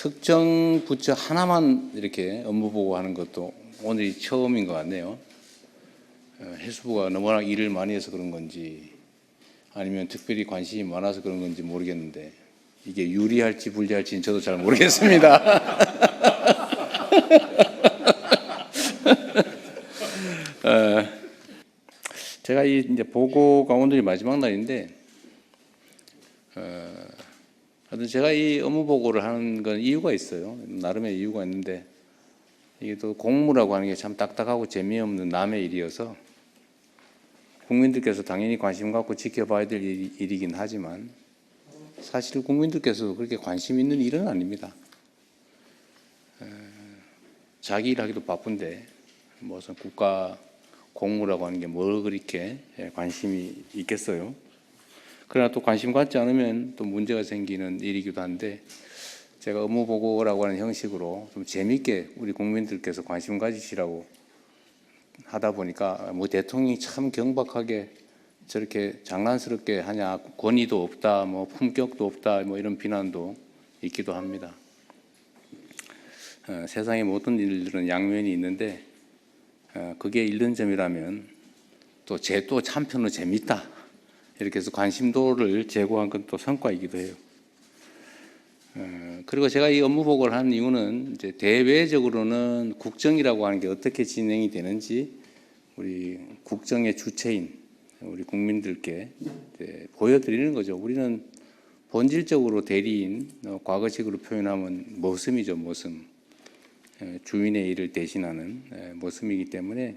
특정 부처 하나만 이렇게 업무 보고하는 것도 오늘이 처음인 것 같네요. 어, 해수부가 너무나 일을 많이 해서 그런 건지 아니면 특별히 관심이 많아서 그런 건지 모르겠는데 이게 유리할지 불리할지는 저도 잘 모르겠습니다. 어, 제가 이 이제 보고가 오늘이 마지막 날인데 어, 하여튼 제가 이 업무 보고를 하는 건 이유가 있어요. 나름의 이유가 있는데 이게 또 공무라고 하는 게 참 딱딱하고 재미없는 남의 일이어서 국민들께서 당연히 관심 갖고 지켜봐야 될 일- 일이긴 하지만 사실 국민들께서 그렇게 관심 있는 일은 아닙니다. 에, 자기 일하기도 바쁜데 무슨 국가 공무라고 하는 게 뭘 그렇게 예, 관심이 있겠어요? 그러나 또 관심 갖지 않으면 또 문제가 생기는 일이기도 한데 제가 업무 보고라고 하는 형식으로 좀 재밌게 우리 국민들께서 관심 가지시라고 하다 보니까 뭐 대통령이 참 경박하게 저렇게 장난스럽게 하냐 권위도 없다 뭐 품격도 없다 뭐 이런 비난도 있기도 합니다. 어, 세상의 모든 일들은 양면이 있는데 어, 그게 잃는 점이라면 또 제또 한편으로 재밌다 이렇게 해서 관심도를 제고한 건 또 성과이기도 해요. 어, 그리고 제가 이 업무 보고를 한 이유는 이제 대외적으로는 국정이라고 하는 게 어떻게 진행이 되는지 우리 국정의 주체인 우리 국민들께 보여드리는 거죠. 우리는 본질적으로 대리인, 어, 과거식으로 표현하면 모습이죠, 모습. 에, 주인의 일을 대신하는 에, 모습이기 때문에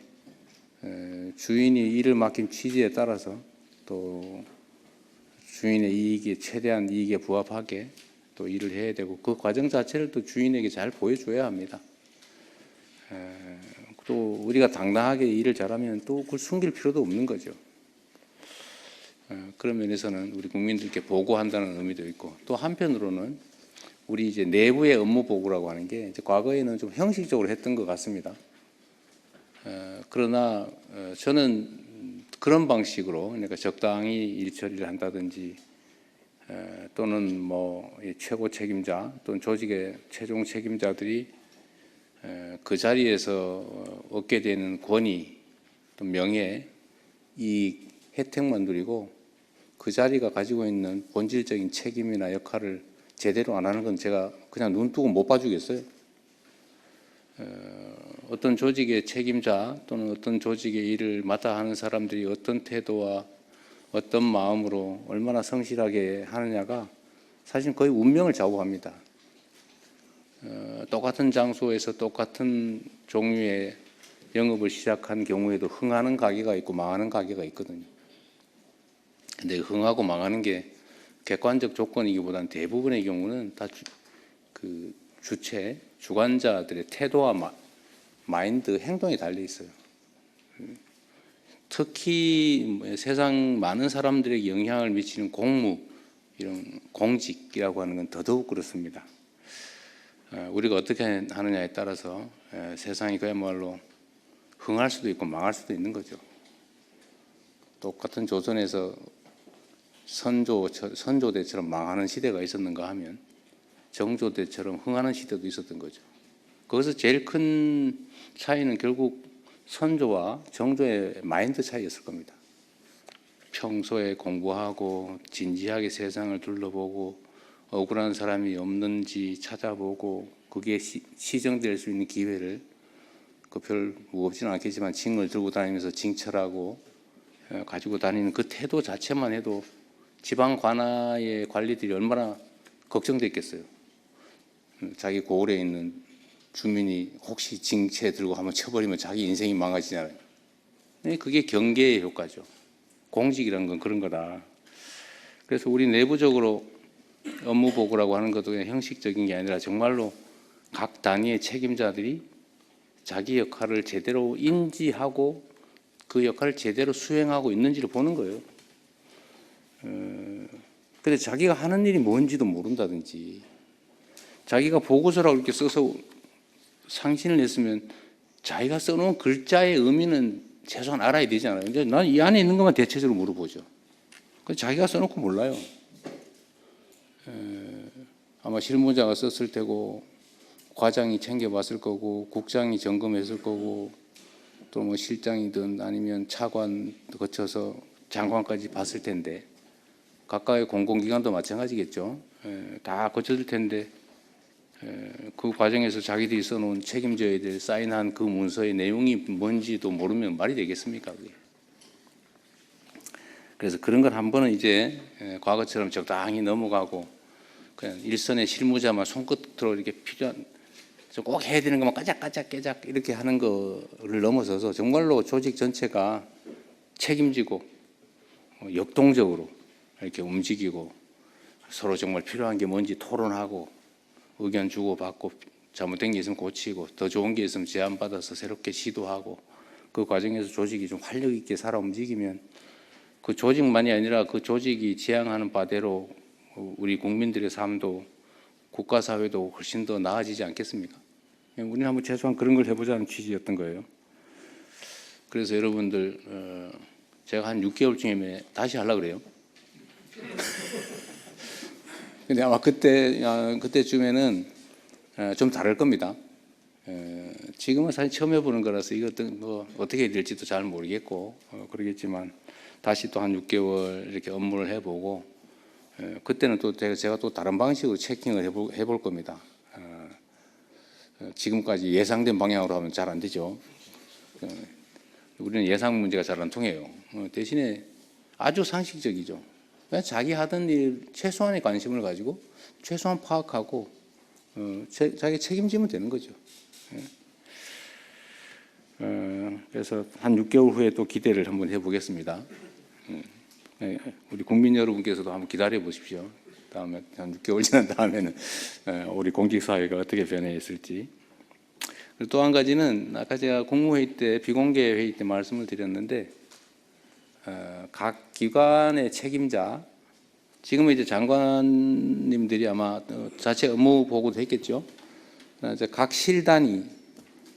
에, 주인이 일을 맡긴 취지에 따라서 또 주인의 이익에 최대한 이익에 부합하게 또 일을 해야 되고 그 과정 자체를 또 주인에게 잘 보여줘야 합니다. 에, 또 우리가 당당하게 일을 잘하면 또 그걸 숨길 필요도 없는 거죠. 에, 그런 면에서는 우리 국민들께 보고한다는 의미도 있고 또 한편으로는 우리 이제 내부의 업무 보고라고 하는 게 과거에는 좀 형식적으로 했던 것 같습니다. 에, 그러나 어, 저는 그런 방식으로 그러니까 적당히 일 처리를 한다든지 에, 또는 뭐이 최고 책임자 또는 조직의 최종 책임자들이 에, 그 자리에서 어, 얻게 되는 권위 또 명예 이 혜택만 누리고 그 자리가 가지고 있는 본질적인 책임이나 역할을 제대로 안 하는 건 제가 그냥 눈 뜨고 못 봐주겠어요. 어, 어떤 조직의 책임자 또는 어떤 조직의 일을 맡아 하는 사람들이 어떤 태도와 어떤 마음으로 얼마나 성실하게 하느냐가 사실 거의 운명을 좌우합니다. 어, 똑같은 장소에서 똑같은 종류의 영업을 시작한 경우에도 흥하는 가게가 있고 망하는 가게가 있거든요. 근데 흥하고 망하는 게 객관적 조건이기보다는 대부분의 경우는 다 그 주체, 주관자들의 태도와 마, 마인드, 행동이 달려 있어요. 특히 뭐 세상 많은 사람들에게 영향을 미치는 공무, 이런 공직이라고 하는 건 더더욱 그렇습니다. 어, 우리가 어떻게 하느냐에 따라서 에, 세상이 그야말로 흥할 수도 있고 망할 수도 있는 거죠. 똑같은 조선에서 선조 선조대처럼 망하는 시대가 있었는가 하면 정조대처럼 흥하는 시대도 있었던 거죠. 거기서 제일 큰 차이는 결국 선조와 정조의 마인드 차이였을 겁니다. 평소에 공부하고 진지하게 세상을 둘러보고 억울한 사람이 없는지 찾아보고 그게 시, 시정될 수 있는 기회를 그 별 무겁지는 않겠지만 징을 들고 다니면서 징철하고 어, 가지고 다니는 그 태도 자체만 해도 지방 관아의 관리들이 얼마나 걱정됐겠어요. 음, 자기 고을에 있는 주민이 혹시 징체 들고 한번 쳐버리면 자기 인생이 망가지잖아요. 네, 그게 경계의 효과죠. 공직이라는 건 그런 거다. 그래서 우리 내부적으로 업무 보고라고 하는 것도 그냥 형식적인 게 아니라 정말로 각 단위의 책임자들이 자기 역할을 제대로 인지하고 그 역할을 제대로 수행하고 있는지를 보는 거예요. 어, 근데 자기가 하는 일이 뭔지도 모른다든지 자기가 보고서라고 이렇게 써서 상신을 냈으면 자기가 써놓은 글자의 의미는 최소한 알아야 되잖아요. 근데 난 이 안에 있는 것만 대체적으로 물어보죠. 그 자기가 써놓고 몰라요. 에, 아마 실무자가 썼을 테고 과장이 챙겨봤을 거고 국장이 점검했을 거고 또 뭐 실장이든 아니면 차관 거쳐서 장관까지 봤을 텐데 각각의 공공기관도 마찬가지겠죠. 에, 다 거쳤을 텐데 에, 그 과정에서 자기들이 써놓은 책임져야 될 사인한 그 문서의 내용이 뭔지도 모르면 말이 되겠습니까? 그게. 그래서 그런 걸 한 번은 이제 에, 과거처럼 적당히 넘어가고 그냥 일선의 실무자만 손끝으로 이렇게 필요한 저꼭 해야 되는 것만 까작까작 깨작 이렇게 하는 거를 넘어서서 정말로 조직 전체가 책임지고 어, 역동적으로 이렇게 움직이고 서로 정말 필요한 게 뭔지 토론하고 의견 주고받고 잘못된 게 있으면 고치고 더 좋은 게 있으면 제안받아서 새롭게 시도하고 그 과정에서 조직이 좀 활력 있게 살아 움직이면 그 조직만이 아니라 그 조직이 지향하는 바대로 우리 국민들의 삶도 국가 사회도 훨씬 더 나아지지 않겠습니까? 우리는 한번 최소한 그런 걸 해보자는 취지였던 거예요. 그래서 여러분들 어, 제가 한 6개월쯤에 다시 하려 그래요. 근데 아마 그때 아, 그때쯤에는 어, 좀 다를 겁니다. 어, 지금은 사실 처음 해보는 거라서 이것도 뭐 어떻게 될지도 잘 모르겠고 어, 그러겠지만 다시 또 한 6개월 이렇게 업무를 해보고 어, 그때는 또 제가, 또 다른 방식으로 체킹을 해볼, 해볼 겁니다. 어, 어, 지금까지 예상된 방향으로 하면 잘 안 되죠. 어, 우리는 예상 문제가 잘 안 통해요. 어, 대신에 아주 상식적이죠. 그냥 자기 하던 일 최소한의 관심을 가지고 최소한 파악하고 어, 제, 자기 책임지면 되는 거죠. 예. 어, 그래서 한 6개월 후에 또 기대를 한번 해보겠습니다. 음, 예, 우리 국민 여러분께서도 한번 기다려 보십시오. 다음에 한 6개월 지난 다음에는 어, 우리 공직 사회가 어떻게 변해 있을지. 또 한 가지는 아까 제가 국무회의 때 비공개 회의 때 말씀을 드렸는데 어, 각 기관의 책임자 지금은 이제 장관님들이 아마 어, 자체 업무 보고도 했겠죠. 그러나 이제 각 실단위,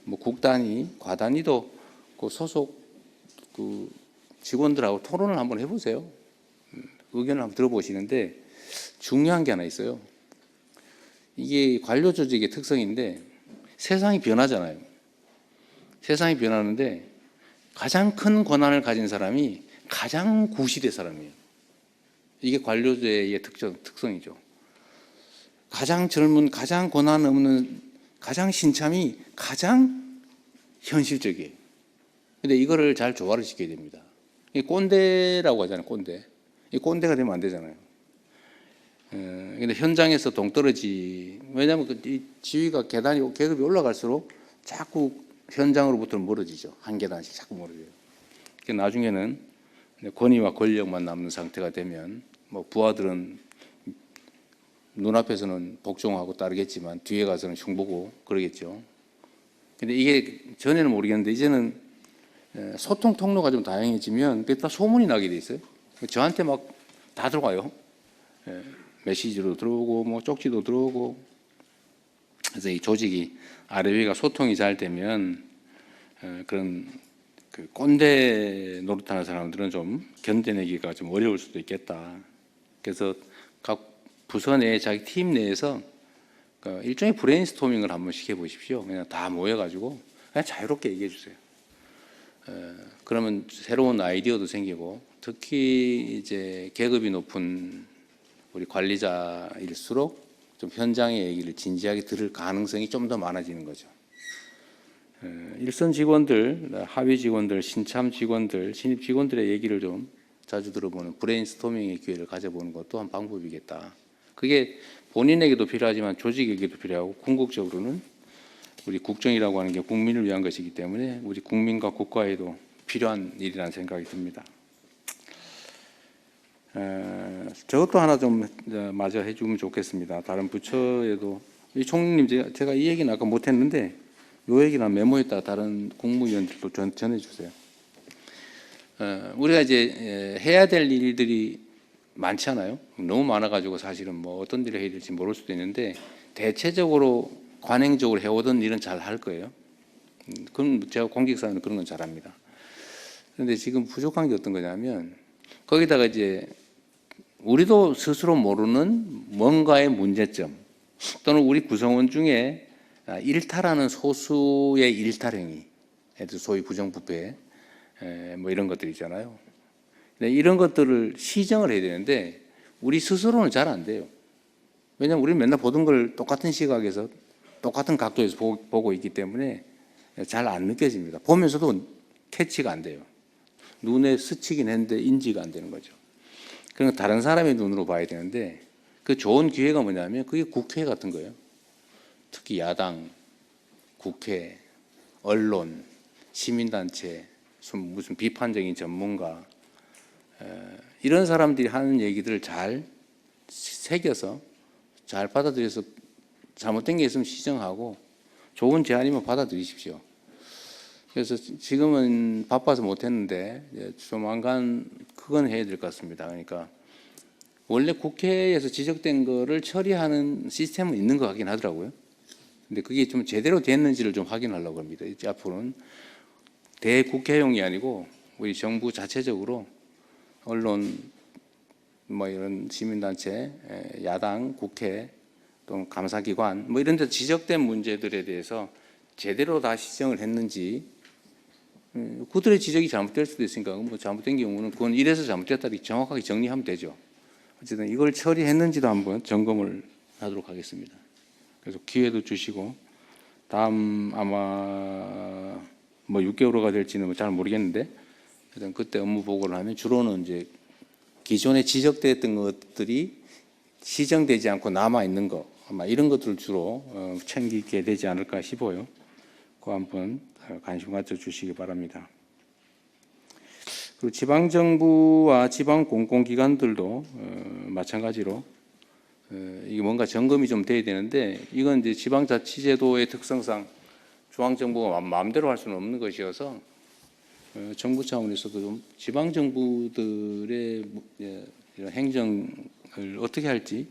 뭐 국단위, 과단위도 그 소속 그 직원들하고 토론을 한번 해보세요. 음, 의견을 한번 들어보시는데 중요한 게 하나 있어요. 이게 관료 조직의 특성인데 세상이 변하잖아요. 세상이 변하는데 가장 큰 권한을 가진 사람이 가장 구시대 사람이에요. 이게 관료제의 특성, 특성이죠. 가장 젊은, 가장 권한 없는, 가장 신참이 가장 현실적이에요. 근데 이거를 잘 조화를 시켜야 됩니다. 이 꼰대라고 하잖아요, 꼰대. 이 꼰대가 되면 안 되잖아요. 어, 근데 현장에서 동떨어지, 왜냐하면 그이 지위가 계단이, 계급이 올라갈수록 자꾸 현장으로부터 멀어지죠. 한 계단씩 자꾸 멀어져요. 그 나중에는 권위와 권력만 남는 상태가 되면 뭐 부하들은 눈앞에서는 복종하고 따르겠지만 뒤에 가서는 흉보고 그러겠죠. 근데 이게 전에는 모르겠는데 이제는 에, 소통 통로가 좀 다양해지면 그게 다 소문이 나게 돼 있어요. 저한테 막 다 들어와요. 에, 메시지로 들어오고 뭐 쪽지도 들어오고 그래서 이 조직이 아래 위가 소통이 잘 되면 에, 그런 그 꼰대 노릇하는 사람들은 좀 견뎌내기가 좀 어려울 수도 있겠다. 그래서 각 부서 내 자기 팀 내에서 그 일종의 브레인스토밍을 한번 시켜 보십시오. 그냥 다 모여가지고 그냥 자유롭게 얘기해 주세요. 에, 그러면 새로운 아이디어도 생기고 특히 이제 계급이 높은 우리 관리자일수록 좀 현장의 얘기를 진지하게 들을 가능성이 좀 더 많아지는 거죠. 에, 일선 직원들, 하위 직원들, 신참 직원들, 신입 직원들의 얘기를 좀 자주 들어보는 브레인스토밍의 기회를 가져보는 것도 한 방법이겠다. 그게 본인에게도 필요하지만 조직에게도 필요하고 궁극적으로는 우리 국정이라고 하는 게 국민을 위한 것이기 때문에 우리 국민과 국가에도 필요한 일이라는 생각이 듭니다. 에, 저것도 하나 좀 이제 마저 해주면 좋겠습니다. 다른 부처에도 이 총리님 제가 이 얘기는 아까 못했는데 요 얘기는 메모에다 다른 국무위원들도 전, 전해주세요. 어, 우리가 이제 에, 해야 될 일들이 많잖아요. 너무 많아가지고 사실은 뭐 어떤 일을 해야 될지 모를 수도 있는데 대체적으로 관행적으로 해오던 일은 잘 할 거예요. 음, 그럼 제가 공직사회는 그런 건 잘합니다. 그런데 지금 부족한 게 어떤 거냐면 거기다가 이제 우리도 스스로 모르는 뭔가의 문제점, 또는 우리 구성원 중에 아, 일탈하는 소수의 일탈행위, 소위 부정부패, 에, 뭐 이런 것들 있잖아요. 이런 것들을 시정을 해야 되는데 우리 스스로는 잘 안 돼요. 왜냐하면 우리는 맨날 보던 걸 똑같은 시각에서 똑같은 각도에서 보- 보고 있기 때문에 잘 안 느껴집니다. 보면서도 캐치가 안 돼요. 눈에 스치긴 했는데 인지가 안 되는 거죠. 그러니까 다른 사람의 눈으로 봐야 되는데 그 좋은 기회가 뭐냐면 그게 국회 같은 거예요. 특히 야당, 국회, 언론, 시민단체, 무슨- 비판적인 전문가 에, 이런 사람들이 하는 얘기들을 잘 새겨서 잘 받아들여서 잘못된 게 있으면 시정하고 좋은 제안이면 받아들이십시오. 그래서 지- 지금은 바빠서 못했는데 조만간 그건 해야 될 것 같습니다. 그러니까 원래 국회에서 지적된 거를 처리하는 시스템은 있는 것 같긴 하더라고요. 근데 그게 좀 제대로 됐는지를 좀 확인하려고 합니다. 이제 앞으로는 대국회용이 아니고 우리 정부 자체적으로 언론 뭐 이런 시민단체, 에, 야당, 국회 또는 감사기관 뭐 이런 데 지적된 문제들에 대해서 제대로 다 시정을 했는지 음, 그들의 지적이 잘못될 수도 있으니까 뭐 잘못된 경우는 그건 이래서 잘못됐다 이렇게 정확하게 정리하면 되죠. 어쨌든 이걸 처리했는지도 한번 점검을 하도록 하겠습니다. 그래서 기회도 주시고 다음 아마 뭐 6개월호가 될지는 잘 모르겠는데 일단 그때 업무 보고를 하면 주로는 이제 기존에 지적됐던 것들이 시정되지 않고 남아 있는 거 아마 이런 것들을 주로 어, 챙기게 되지 않을까 싶어요. 그 한번 어, 관심 가져 주시기 바랍니다. 그리고 지방 정부와 지방 공공기관들도 어, 마찬가지로 어, 이게 뭔가 점검이 좀 돼야 되는데 이건 이제 지방자치제도의 특성상 중앙정부가 마- 마음대로 할 수는 없는 것이어서 어, 정부 차원에서도 좀 지방 정부들의 뭐, 예, 행정을 어떻게 할지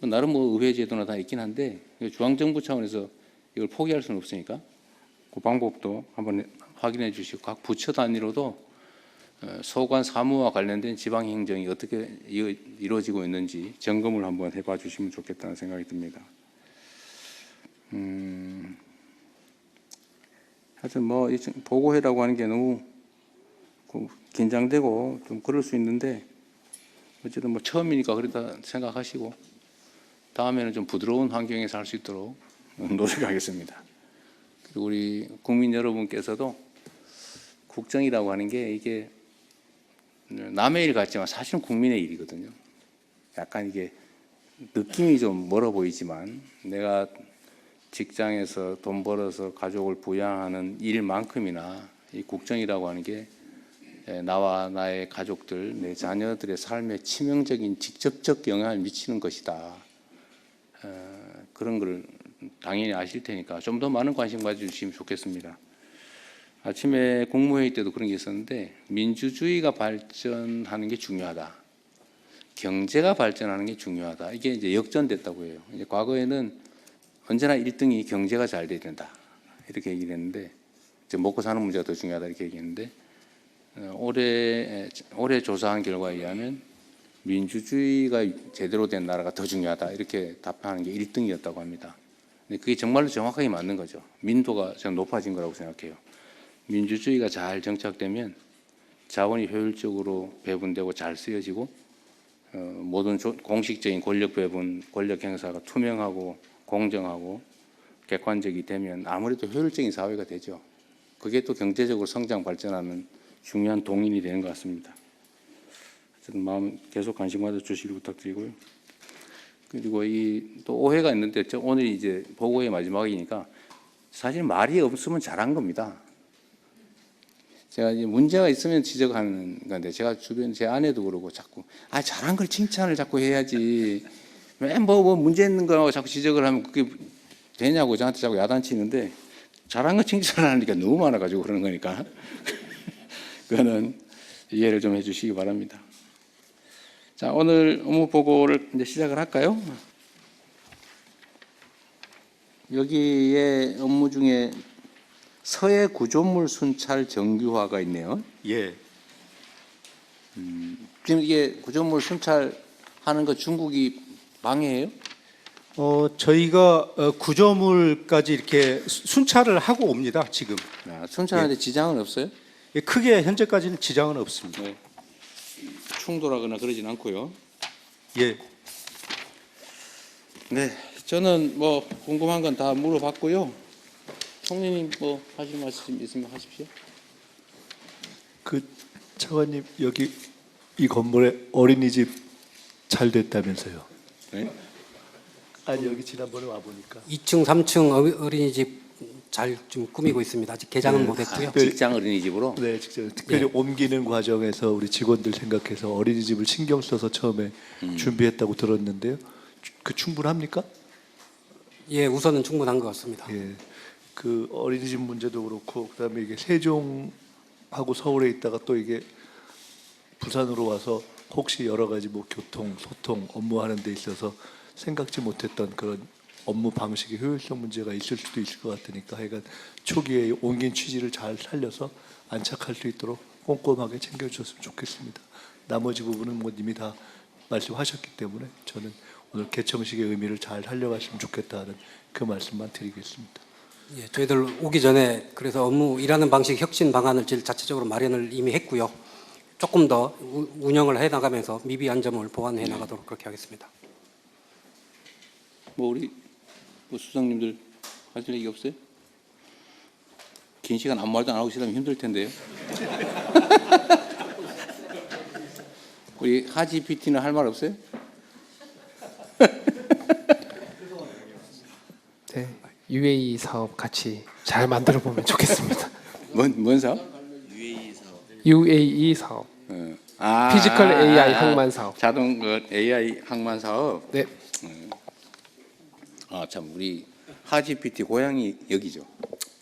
뭐 나름 뭐 의회 제도나 다 있긴 한데 중앙 정부 차원에서 이걸 포기할 수는 없으니까. 그 방법도 한번 확인해 주시고 각 부처 단위로도 어, 소관 사무와 관련된 지방 행정이 어떻게 이루어지고 있는지 점검을 한번 해봐 주시면 좋겠다는 생각이 듭니다. 음, 하여튼 뭐이 보고회라고 하는 게 너무 그 긴장되고 좀 그럴 수 있는데 어쨌든 뭐 처음이니까 그렇다 생각하시고 다음에는 좀 부드러운 환경에서 할 수 있도록 노력하겠습니다. 그리고 우리 국민 여러분께서도 국정이라고 하는 게 이게 남의 일 같지만 사실은 국민의 일이거든요. 약간 이게 느낌이 좀 멀어 보이지만 내가 직장에서 돈 벌어서 가족을 부양하는 일만큼이나 이 국정이라고 하는 게 에, 나와 나의 가족들, 내 자녀들의 삶에 치명적인 직접적 영향을 미치는 것이다. 어, 그런 걸 당연히 아실 테니까 좀 더 많은 관심 가져주시면 좋겠습니다. 아침에 국무회의 때도 그런 게 있었는데 민주주의가 발전하는 게 중요하다. 경제가 발전하는 게 중요하다. 이게 이제 역전됐다고 해요. 이제 과거에는 언제나 1등이 경제가 잘 돼야 된다. 이렇게 얘기를 했는데 이제 먹고 사는 문제가 더 중요하다 이렇게 얘기했는데 어, 올해 올해 조사한 결과에 의하면 민주주의가 제대로 된 나라가 더 중요하다 이렇게 답하는 게 1등이었다고 합니다. 근데 그게 정말로 정확하게 맞는 거죠. 민도가 좀 높아진 거라고 생각해요. 민주주의가 잘 정착되면 자원이 효율적으로 배분되고 잘 쓰여지고 어, 모든 조- 공식적인 권력 배분, 권력 행사가 투명하고 공정하고 객관적이 되면 아무래도 효율적인 사회가 되죠. 그게 또 경제적으로 성장 발전하는 중요한 동인이 되는 것 같습니다. 하여튼 마음 계속 관심 가져 주시기 부탁드리고요. 그리고 이 또 오해가 있는데 저 오늘 이제 보고의 마지막이니까 사실 말이 없으면 잘한 겁니다. 제가 이제 문제가 있으면 지적하는 건데 제가 주변 제 아내도 그러고 자꾸 아 잘한 걸 칭찬을 자꾸 해야지 맨뭐 뭐 문제 있는 거라고 자꾸 지적을 하면 그게 되냐고 저한테 자꾸 야단치는데 잘한 거 칭찬을 하니까 너무 많아가지고 그러는 거니까 그거는 이해를 좀 해주시기 바랍니다. 자 오늘 업무 보고를 이제 시작을 할까요? 여기에 업무 중에 서해 구조물 순찰 정규화가 있네요. 예, 지금 이게 구조물 순찰하는 거 중국이 방해해요? 어, 저희가 어, 구조물까지 이렇게 수- 순찰을 하고 옵니다. 지금 아, 순찰하는데 지장은 없어요? 예, 크게 현재까지는 지장은 없습니다. 네. 충돌하거나 그러진 않고요. 예, 네, 저는 뭐 궁금한 건 다 물어봤고요. 총리님 뭐 하실 말씀 있으면 하십시오. 그 차관님 여기 이 건물에 어린이집 잘 됐다면서요? 네? 아니 여기 지난번에 와 보니까 2층, 3층 어- 어린이집 잘 좀 꾸미고 있습니다. 아직 개장은 못했고요. 아, 직장 어린이집으로. 네 직접 특별히 옮기는 과정에서 우리 직원들 생각해서 어린이집을 신경 써서 처음에 준비했다고 들었는데요. 주- 그 충분합니까? 예, 우선은 충분한 것 같습니다. 예. 그 어린이집 문제도 그렇고 그다음에 이게 세종하고 서울에 있다가 또 이게 부산으로 와서 혹시 여러 가지 뭐 교통, 소통, 업무하는 데 있어서 생각지 못했던 그런 업무 방식의 효율성 문제가 있을 수도 있을 것 같으니까 하여간 초기에 옮긴 취지를 잘 살려서 안착할 수 있도록 꼼꼼하게 챙겨주셨으면 좋겠습니다. 나머지 부분은 뭐 이미 다 말씀하셨기 때문에 저는 오늘 개청식의 의미를 잘 살려갔으면 좋겠다는 그 말씀만 드리겠습니다. 예, 저희들 오기 전에 그래서 업무 일하는 방식 혁신 방안을 제일 자체적으로 마련을 이미 했고요. 조금 더 우- 운영을 해 나가면서 미비한 점을 보완해 나가도록 그렇게 하겠습니다. 뭐 우리 뭐 수석님들 하실 얘기 없어요? 긴 시간 아무 말도 안 하고 있으면 힘들 텐데요. 우리 하지 PT는 할 말 없어요? 네, UAE 사업 같이 잘 만들어 보면 좋겠습니다. 뭔, 뭔 사업? UAE 사업. 어. 아, 피지컬 아, AI 아, 항만 사업. 자동 그 AI 항만 사업. 네, 아참 우리 하지 PT 고향이 여기죠.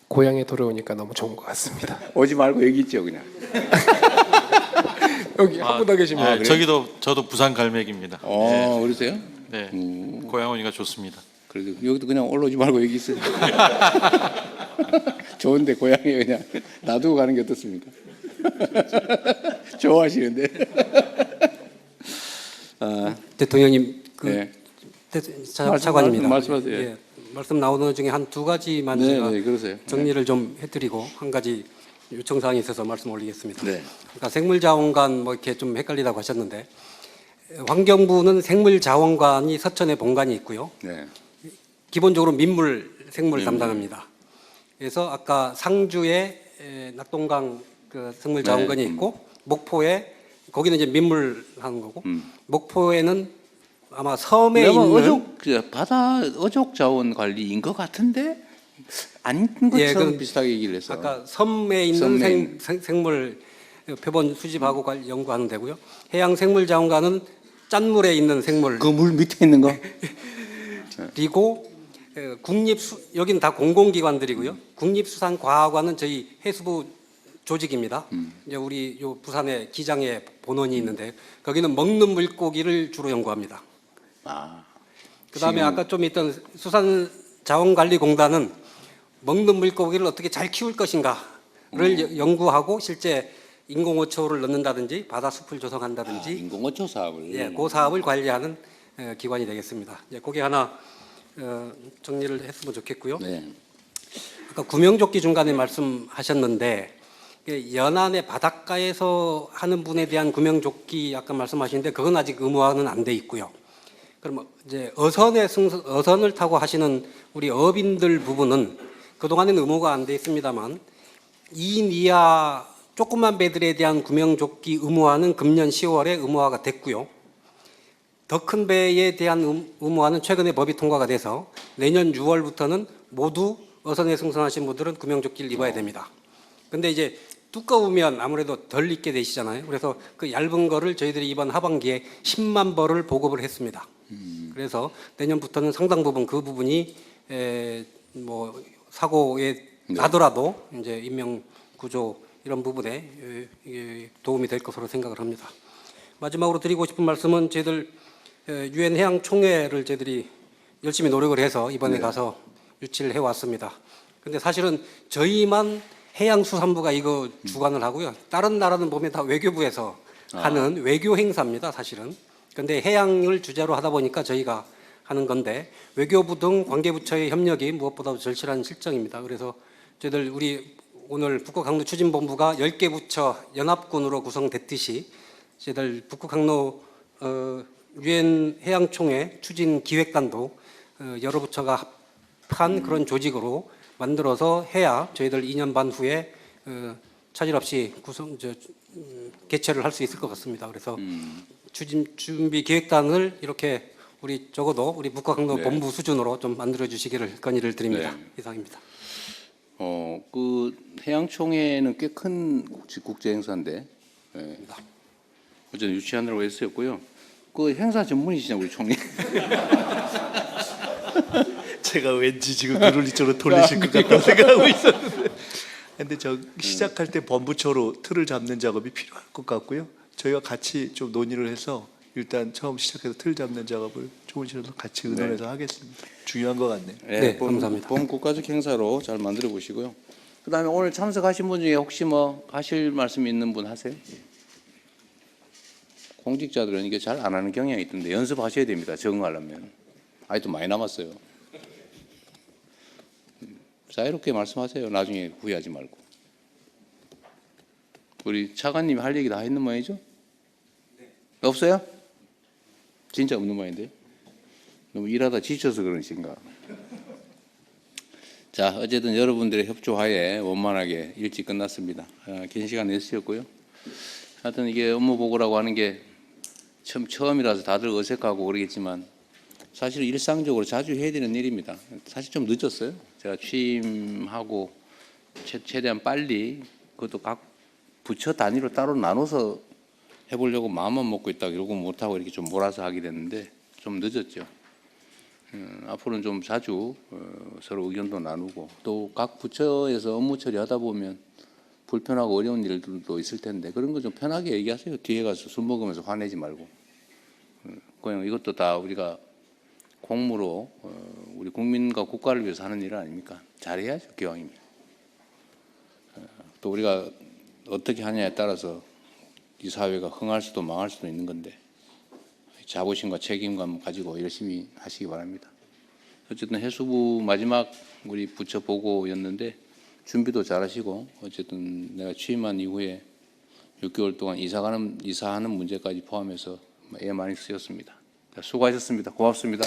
고향에 돌아오니까 너무 좋은 것 같습니다. 오지 말고 여기 있죠 그냥. 여기 한분더 계시면 아, 저기도 저도 부산 갈매기입니다. 어 그러세요? 네, 음. 고향 오니까 좋습니다. 그래도 여기도 그냥 올라오지 말고 여기 있어요. 좋은데 고향에 그냥 놔두고 가는 게 어떻습니까? 좋아하시는데. 아, 대통령님 그 네. 대- 차, 차관입니다. 말씀- 말씀하세요. 예, 말씀 나오는 중에 한 두 가지만 네, 제가 네. 정리를 좀 해드리고 한 가지 요청 사항이 있어서 말씀 올리겠습니다. 네. 그러니까 생물자원관 뭐 이렇게 좀 헷갈리다고 하셨는데 환경부는 생물자원관이 서천에 본관이 있고요. 네. 기본적으로 민물 생물 민물. 담당합니다. 그래서 아까 상주에 에, 낙동강 그 생물 자원관이 네, 음. 있고 목포에 거기는 이제 민물 하는 거고 음. 목포에는 아마 섬에 있는 어족 저 바다 어족 자원 관리인 것 같은데 아닌 것처럼 예, 비슷하게 얘기를 해서. 아까 섬에 있는 섬에 생. 생, 생 물 표본 수집하고 관- 연구하는 데고요. 해양 생물 자원관은 짠물에 있는 생물 그 물 밑에 있는 거. 그리고 에, 국립수 여기는 다 공공기관들이고요. 국립수산과학관은 저희 해수부 조직입니다. 이제 우리 요 부산에 기장에 본원이 있는데 거기는 먹는 물고기를 주로 연구합니다. 아. 그다음에 지금- 아까 좀 있던 수산 자원관리공단은 먹는 물고기를 어떻게 잘 키울 것인가를 여- 연구하고 실제 인공어초를 넣는다든지 바다 숲을 조성한다든지 인공어초 사업을. 예, 그 사업을 관리하는 어, 기관이 되겠습니다. 예, 그게 하나 어, 정리를 했으면 좋겠고요. 네. 아까 구명조끼 중간에 말씀하셨는데 연안의 바닷가에서 하는 분에 대한 구명조끼 아까 말씀하시는데 그건 아직 의무화는 안 돼 있고요. 그러면 이제 어선에 승선, 어선을 타고 하시는 우리 어민들 부분은 그동안에는 의무가 안 돼 있습니다만 2인 이하 조그만 배들에 대한 구명조끼 의무화는 금년 10월에 의무화가 됐고요. 더 큰 배에 대한 의- 의무화는 최근에 법이 통과가 돼서 내년 6월부터는 모두 어선에 승선하신 분들은 구명조끼를 입어야 됩니다. 근데 이제 두꺼우면 아무래도 덜 입게 되시잖아요. 그래서 그 얇은 거를 저희들이 이번 하반기에 10만 벌을 보급을 했습니다. 그래서 내년부터는 상당 부분 그 부분이 에, 뭐 사고에 나더라도 이제 인명 구조 이런 부분에 도움이 될 것으로 생각을 합니다. 마지막으로 드리고 싶은 말씀은 저희들 유엔 해양 총회를 저희들이 열심히 노력을 해서 이번에 가서 유치를 해 왔습니다. 근데 사실은 저희만 해양수산부가 이거 주관을 하고요. 다른 나라는 보면 다 외교부에서 하는 외교 행사입니다, 사실은. 근데 해양을 주제로 하다 보니까 저희가 하는 건데 외교부 등 관계부처의 협력이 무엇보다도 절실한 실정입니다. 그래서 저희들 우리 오늘 북극 항로 추진 본부가 10개 부처 연합군으로 구성됐듯이 저희들 북극 항로 어, 유엔 해양총회 추진 기획단도 어, 여러 부처가 합한 그런 조직으로 만들어서 해야 저희들 2년 반 후에 어, 차질 없이 구성 저, 음, 개최를 할 수 있을 것 같습니다. 그래서 추진 준비 기획단을 이렇게 우리 적어도 우리 북극항로 네. 본부 수준으로 좀 만들어 주시기를 건의를 드립니다. 네. 이상입니다. 어, 그 해양총회는 꽤 큰 국제 행사인데 예. 어쨌든 유치하느라고 애쓰였고요. 그 행사 전문이시냐 우리 총리? 제가 왠지 지금 눈을 이쪽으로 돌리실 것 같다고 생각하고 있었는데. 근데 저 시작할 때 본부처로 틀을 잡는 작업이 필요할 것 같고요. 저희가 같이 좀 논의를 해서 일단 처음 시작해서 틀 잡는 작업을 조은실에서 같이 의논해서 하겠습니다. 중요한 것 같네요. 네, 본, 감사합니다. 본 국가적 행사로 잘 만들어 보시고요. 그다음에 오늘 참석하신 분 중에 혹시 뭐 하실 말씀 있는 분 하세요? 공직자들은 이게 잘 안 하는 경향이 있던데 연습하셔야 됩니다. 적응하려면. 아직도 많이 남았어요. 음, 자유롭게 말씀하세요. 나중에 후회하지 말고. 우리 차관님이 할 얘기 다 했는 모양이죠? 없어요? 진짜 없는 모양인데요? 너무 일하다 지쳐서 그러신가? 자, 어쨌든 여러분들의 협조하에 원만하게 일찍 끝났습니다. 아, 긴 시간 내주셨고요. 하여튼 이게 업무 보고라고 하는 게 처음, 처음이라서 다들 어색하고 그러겠지만 사실 일상적으로 자주 해야 되는 일입니다. 사실 좀 늦었어요. 제가 취임하고 최, 최대한 빨리 그것도 각 부처 단위로 따로 나눠서 해보려고 마음만 먹고 있다가 결국 못하고 이렇게 좀 몰아서 하게 됐는데 좀 늦었죠. 음, 앞으로는 좀 자주 어, 서로 의견도 나누고 또 각 부처에서 업무 처리하다 보면 불편하고 어려운 일들도 있을 텐데 그런 거 좀 편하게 얘기하세요. 뒤에 가서 술 먹으면서 화내지 말고 음, 그냥 이것도 다 우리가 공무로 어, 우리 국민과 국가를 위해서 하는 일 아닙니까? 잘해야죠 기왕이면. 어, 또 우리가 어떻게 하냐에 따라서 이 사회가 흥할 수도 망할 수도 있는 건데 자부심과 책임감 가지고 열심히 하시기 바랍니다. 어쨌든 해수부 마지막 우리 부처 보고였는데 준비도 잘하시고 어쨌든 내가 취임한 이후에 6개월 동안 이사가는 이사하는 문제까지 포함해서 애 많이 쓰였습니다. 자, 수고하셨습니다. 고맙습니다.